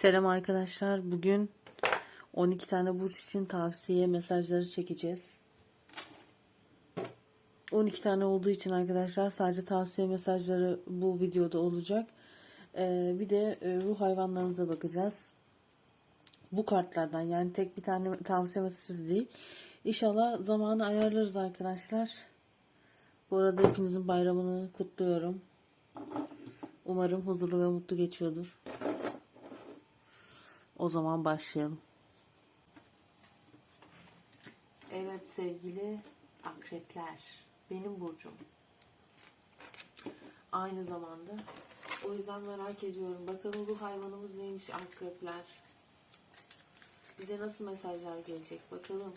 Selam arkadaşlar. Bugün 12 tane burç için tavsiye mesajları çekeceğiz. 12 tane olduğu için arkadaşlar sadece tavsiye mesajları bu videoda olacak. Ee, bir de e, ruh hayvanlarınıza bakacağız. Bu kartlardan yani tek bir tane tavsiye mesajı değil. İnşallah zamanı ayarlarız arkadaşlar. Bu arada hepinizin bayramını kutluyorum. Umarım huzurlu ve mutlu geçiyordur. O zaman başlayalım. Evet sevgili akrepler. Benim burcum. Aynı zamanda. O yüzden merak ediyorum. Bakalım bu hayvanımız neymiş akrepler. Bize nasıl mesajlar gelecek bakalım.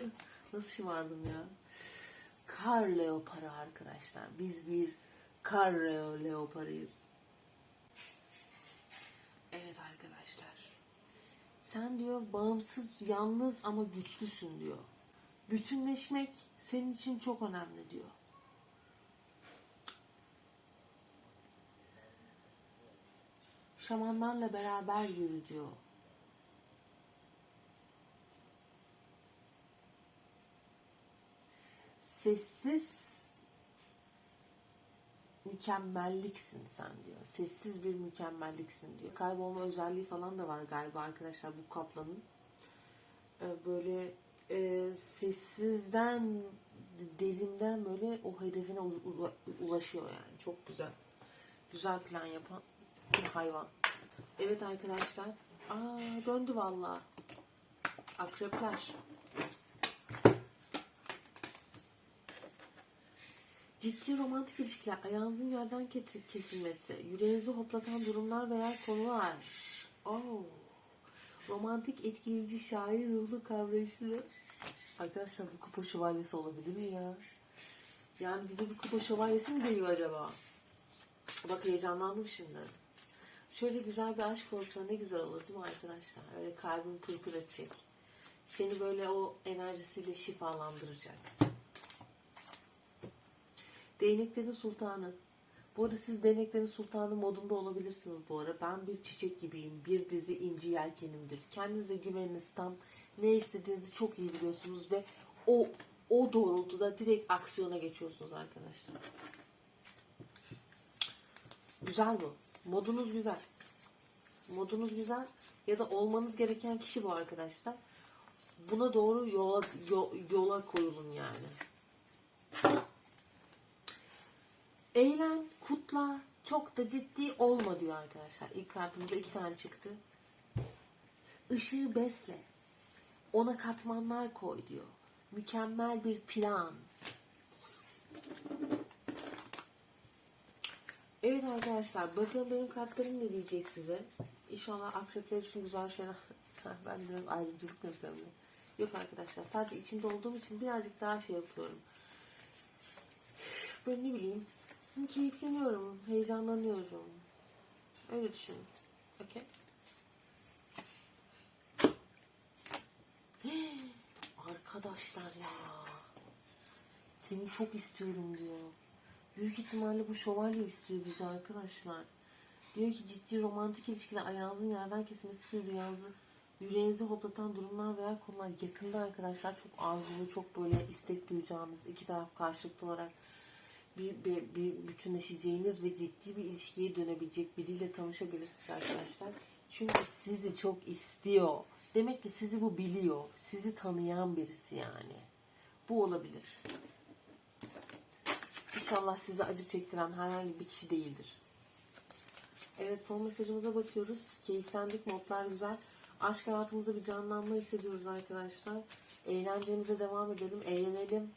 Nasıl şımardım ya? Kar leoparı arkadaşlar. Biz bir kar leo- leoparıyız. Evet arkadaşlar. Sen diyor bağımsız, yalnız ama güçlüsün diyor. Bütünleşmek senin için çok önemli diyor. Şamanlarla beraber yürü diyor. Sessiz mükemmelliksin sen diyor. Sessiz bir mükemmelliksin diyor. Kaybolma özelliği falan da var galiba arkadaşlar bu kaplanın. Ee, Böyle e, sessizden derinden böyle o hedefine ulaşıyor yani. Çok güzel. Güzel plan yapan bir hayvan. Evet arkadaşlar. Aa döndü vallahi. Akrepler. Ciddi romantik ilişkiler, ayağınızın yerden kesilmesi, yüreğinizi hoplatan durumlar veya konular. Oh. Romantik etkileyici şair ruhlu kavrayışlı. Arkadaşlar bu kupa şövalyesi olabilir mi ya? Yani bize bir kupa şövalyesi mi geliyor acaba? Bak heyecanlandım şimdi. Şöyle güzel bir aşk olsa ne güzel olur değil mi arkadaşlar? Öyle kalbim pırpır edecek. Seni böyle o enerjisiyle şifalandıracak. Değneklerin sultanı. Bu arada siz değneklerin sultanı modunda olabilirsiniz bu ara. Ben bir çiçek gibiyim. Bir dizi inci yelkenimdir. Kendinize güveniniz tam. Ne istediğinizi çok iyi biliyorsunuz ve o o doğrultuda direkt aksiyona geçiyorsunuz arkadaşlar. Güzel bu. Modunuz güzel. Modunuz güzel ya da olmanız gereken kişi bu arkadaşlar. Buna doğru yola yo- yola koyulun yani. Eğlen, kutla, çok da ciddi olma diyor arkadaşlar. İlk kartımızda iki tane çıktı. Işığı besle. Ona katmanlar koy diyor. Mükemmel bir plan. Evet arkadaşlar bakın benim kartlarım ne diyecek size. İnşallah akrepler için güzel şeyler. ben biraz ayrımcılık yapıyorum. Yok arkadaşlar sadece içinde olduğum için birazcık daha şey yapıyorum. Böyle ne bileyim keyifleniyorum, heyecanlanıyorum. Öyle düşün. Okey. Arkadaşlar ya. Seni çok istiyorum diyor. Büyük ihtimalle bu şövalye istiyor bizi arkadaşlar. Diyor ki ciddi romantik ilişkiler ayağınızın yerden kesmesi ve rüyanızı yüreğinizi hoplatan durumlar veya konular yakında arkadaşlar çok arzulu, çok böyle istek duyacağınız iki taraf karşılıklı olarak bir, bir, bir bütünleşeceğiniz ve ciddi bir ilişkiye dönebilecek biriyle tanışabilirsiniz arkadaşlar. Çünkü sizi çok istiyor. Demek ki sizi bu biliyor. Sizi tanıyan birisi yani. Bu olabilir. İnşallah size acı çektiren herhangi bir kişi değildir. Evet son mesajımıza bakıyoruz. Keyiflendik, modlar güzel. Aşk hayatımızda bir canlanma hissediyoruz arkadaşlar. Eğlencemize devam edelim, eğlenelim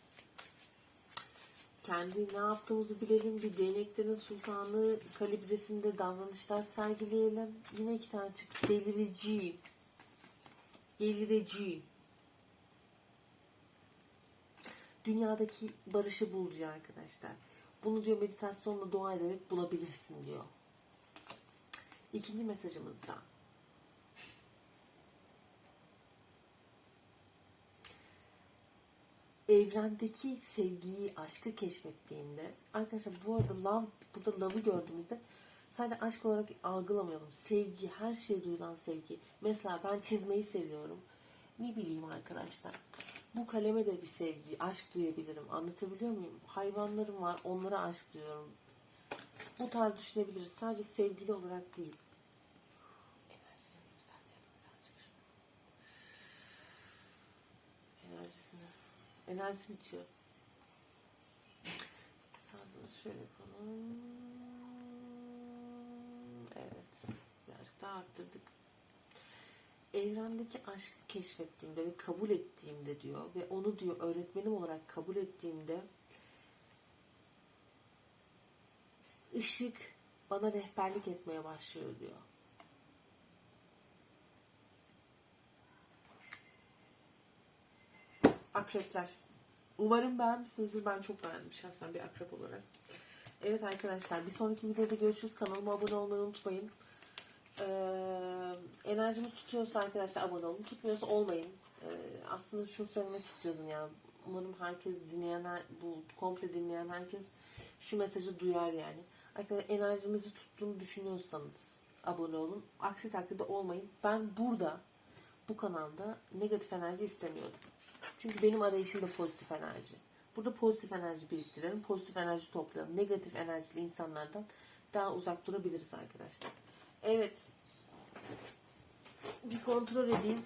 kendi ne yaptığımızı bilelim. Bir değneklerin sultanı kalibresinde davranışlar sergileyelim. Yine iki tane çıktı. Delirici. Delirici. Dünyadaki barışı bul diyor arkadaşlar. Bunu diyor meditasyonla dua ederek bulabilirsin diyor. İkinci mesajımızda. Evrendeki sevgiyi, aşkı keşfettiğimde arkadaşlar bu arada love, burada love'ı gördüğümüzde sadece aşk olarak algılamayalım. Sevgi, her şeye duyulan sevgi. Mesela ben çizmeyi seviyorum. Ne bileyim arkadaşlar. Bu kaleme de bir sevgi, aşk duyabilirim. Anlatabiliyor muyum? Hayvanlarım var, onlara aşk duyuyorum. Bu tarz düşünebiliriz. Sadece sevgili olarak değil. Enerjisi bitiyor. Pardon, şöyle yapalım. Evet. Birazcık daha arttırdık. Evrendeki aşkı keşfettiğimde ve kabul ettiğimde diyor ve onu diyor öğretmenim olarak kabul ettiğimde ışık bana rehberlik etmeye başlıyor diyor. Akrepler. Umarım beğenmişsinizdir. Ben çok beğendim şahsen bir akrep olarak. Evet arkadaşlar bir sonraki videoda görüşürüz. Kanalıma abone olmayı unutmayın. Ee, enerjimiz tutuyorsa arkadaşlar abone olun. Tutmuyorsa olmayın. Ee, aslında şunu söylemek istiyordum ya. Umarım herkes dinleyen, bu komple dinleyen herkes şu mesajı duyar yani. Arkadaşlar enerjimizi tuttuğunu düşünüyorsanız abone olun. Aksi takdirde olmayın. Ben burada bu kanalda negatif enerji istemiyorum. Çünkü benim arayışım da pozitif enerji. Burada pozitif enerji biriktirelim, pozitif enerji toplayalım. Negatif enerjili insanlardan daha uzak durabiliriz arkadaşlar. Evet. Bir kontrol edeyim.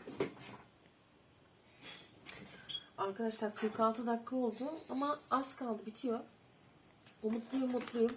Arkadaşlar 46 dakika oldu ama az kaldı bitiyor. Umutluyum mutluyum.